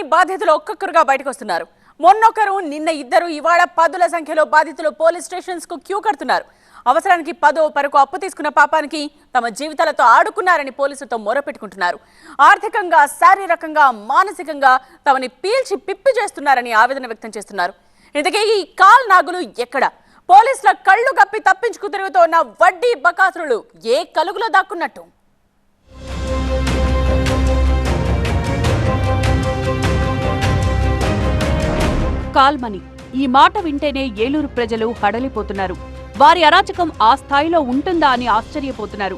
Colony బాధితులు ఒక్కొక్కరుగా బయటకు వస్తున్నారు మొన్నొకరు నిన్న ఇద్దరు ఇవాళ పదుల సంఖ్యలో బాధితులు పోలీస్ స్టేషన్స్కు క్యూ కడుతున్నారు. అవసరానికి పదో పరకు అప్పు తీసుకున్న పాపానికి తమ జీవితాలతో ఆడుకున్నారని పోలీసులతో మొరపెట్టుకుంటున్నారు. ఆర్థికంగా శారీరకంగా మానసికంగా తమని పీల్చి పిప్పి చేస్తున్నారని ఆవేదన వ్యక్తం చేస్తున్నారు. ఇంతకీ ఈ కాల్ నాగులు ఎక్కడ? పోలీసుల కళ్ళు కప్పి తప్పించుకు తిరుగుతోన్న వడ్డీ బకాసురులు ఏ కలుగులో దాక్కున్నట్టు? కాల్మని ఈ మాట వింటేనే ఏలూరు ప్రజలు హడలిపోతున్నారు. వారి అరాచకం ఆ స్థాయిలో ఉంటుందా అని ఆశ్చర్యపోతున్నారు.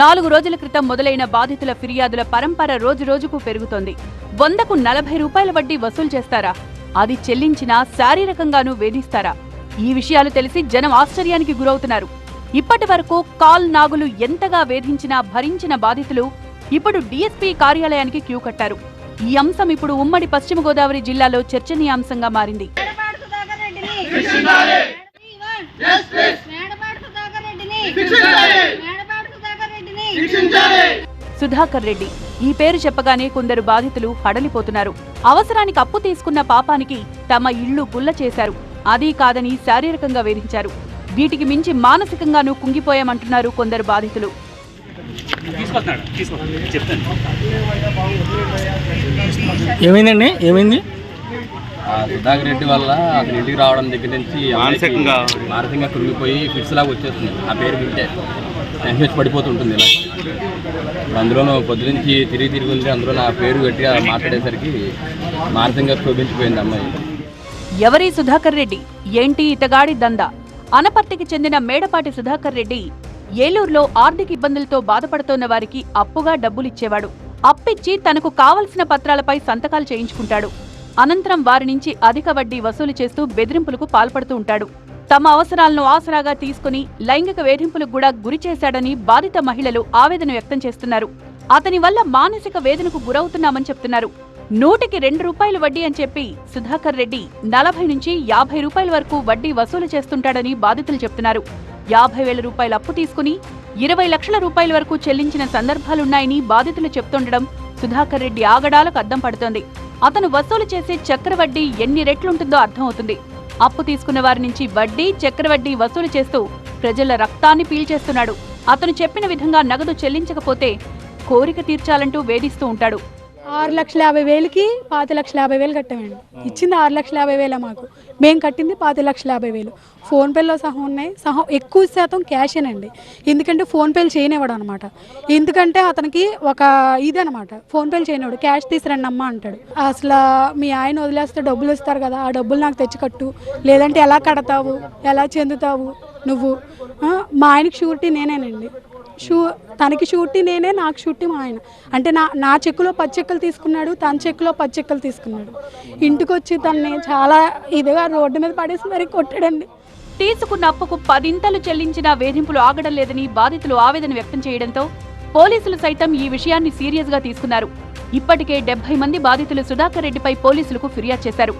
నాలుగు రోజుల క్రితం మొదలైన బాధితుల ఫిర్యాదుల పరంపర రోజు రోజుకు పెరుగుతోంది. వందకు నలభై రూపాయల వడ్డీ వసూలు చేస్తారా? అది చెల్లించినా శారీరకంగానూ వేధిస్తారా? ఈ విషయాలు తెలిసి జనం ఆశ్చర్యానికి గురవుతున్నారు. ఇప్పటి వరకు కాల్ నాగులు ఎంతగా వేధించినా భరించిన బాధితులు ఇప్పుడు డీఎస్పీ కార్యాలయానికి క్యూ కట్టారు. ఈ అంశం ఇప్పుడు ఉమ్మడి పశ్చిమ గోదావరి జిల్లాలో చర్చనీయాంశంగా మారింది. సుధాకర్ రెడ్డి ఈ పేరు చెప్పగానే కొందరు బాధితులు హడలిపోతున్నారు. అవసరానికి అప్పు తీసుకున్న పాపానికి తమ ఇళ్ళు గుల్ల చేశారు. అదీ కాదని శారీరకంగా వేధించారు. వీటికి మించి మానసికంగానూ కుంగిపోయామంటున్నారు కొందరు బాధితులు. తీసుకొస్తున్నాడు తీసుకొస్తాడు. చెప్తాను. ఏమైందండి? ఏమైంది? ఆ సుధాకర్ రెడ్డి వల్ల అతని ఇంటికి రావడం దగ్గర నుంచి మానసికంగా. మానసికంగా కృంగిపోయి ఫిట్స్ లాగా వచ్చేస్తుంది. ఆ పేరు వింటే ఎంహెచ్ పడిపోతుంటుంది ఇలా. ఇప్పుడు అందులోనూ పొద్దు నుంచి తిరిగి తిరిగి ఉంది. అందులో నా పేరు గట్టిగా మాట్లాడేసరికి మానసికంగా క్షోభించిపోయింది అమ్మాయి. ఎవరి సుధాకర్ రెడ్డి? ఏంటి ఇతగాడి దందా? అనపర్తికి చెందిన మేడపాటి సుధాకర్ రెడ్డి ఏలూరులో ఆర్థిక ఇబ్బందులతో బాధపడుతోన్న వారికి అప్పుగా డబ్బులిచ్చేవాడు. అప్పిచ్చి తనకు కావలసిన పత్రాలపై సంతకాలు చేయించుకుంటాడు. అనంతరం వారి నుంచి అధిక వడ్డీ వసూలు చేస్తూ బెదిరింపులకు పాల్పడుతూ ఉంటాడు. తమ అవసరాలను ఆసరాగా తీసుకుని లైంగిక వేధింపులకు కూడా గురి చేశాడని బాధిత మహిళలు ఆవేదన వ్యక్తం చేస్తున్నారు. అతని వల్ల మానసిక వేదనకు గురవుతున్నామని చెప్తున్నారు. నూటికి రెండు రూపాయలు వడ్డీ అని చెప్పి సుధాకర్ రెడ్డి నలభై నుంచి యాభై రూపాయల వరకు వడ్డీ వసూలు చేస్తుంటాడని బాధితులు చెప్తున్నారు. యాభై వేల రూపాయలు అప్పు తీసుకుని ఇరవై లక్షల రూపాయల వరకు చెల్లించిన సందర్భాలున్నాయని బాధితులు చెప్తుండడం సుధాకర్ రెడ్డి ఆగడాలకు అద్దం పడుతోంది. అతను వసూలు చేసే చక్రవడ్డీ ఎన్ని రెట్లుంటుందో అర్థమవుతుంది. అప్పు తీసుకున్న వారి నుంచి వడ్డీ చక్రవడ్డీ వసూలు చేస్తూ ప్రజల రక్తాన్ని పీల్చేస్తున్నాడు. అతను చెప్పిన విధంగా నగదు చెల్లించకపోతే కోరిక తీర్చాలంటూ వేధిస్తూ ఉంటాడు. ఆరు లక్షల యాభై వేలకి పాతి లక్షల యాభై వేలు కట్టామండి. ఇచ్చింది ఆరు లక్షల యాభై వేల మాకు. మేము కట్టింది పాతి లక్షల యాభై వేలు. ఫోన్పేలో సహం ఉన్నాయి. సహం ఎక్కువ శాతం క్యాషేనండి ఎందుకంటే ఫోన్పేలు చేయనివ్వడు అనమాట ఎందుకంటే అతనికి ఒక ఇది అనమాట ఫోన్పేలు చేయనివాడు క్యాష్ తీసిరండి అమ్మ అంటాడు. అసలు మీ ఆయన వదిలేస్తే డబ్బులు ఇస్తారు కదా. ఆ డబ్బులు నాకు తెచ్చి కట్టు. లేదంటే ఎలా కడతావు? ఎలా చెందుతావు నువ్వు? మా ఆయనకి షూరిటీ నేనేనండి. షూ తనకి షూరిటీ నేనే నాకు షూరిటీ మా ఆయన. అంటే నా నా చెక్కులో పచ్చెక్కలు తీసుకున్నాడు తన చెక్కులో పచ్చెక్కలు తీసుకున్నాడు. ఇంటికి వచ్చి తనని చాలా ఇదిగా రోడ్డు మీద పడేసి మరీ కొట్టాడండి. తీసుకున్న అప్పుకు పదింతలు చెల్లించిన వేధింపులు ఆగడం లేదని బాధితులు ఆవేదన వ్యక్తం చేయడంతో పోలీసులు సైతం ఈ విషయాన్ని సీరియస్గా తీసుకున్నారు. ఇప్పటికే డెబ్బై మంది బాధితులు సుధాకర్ రెడ్డిపై పోలీసులకు ఫిర్యాదు చేశారు.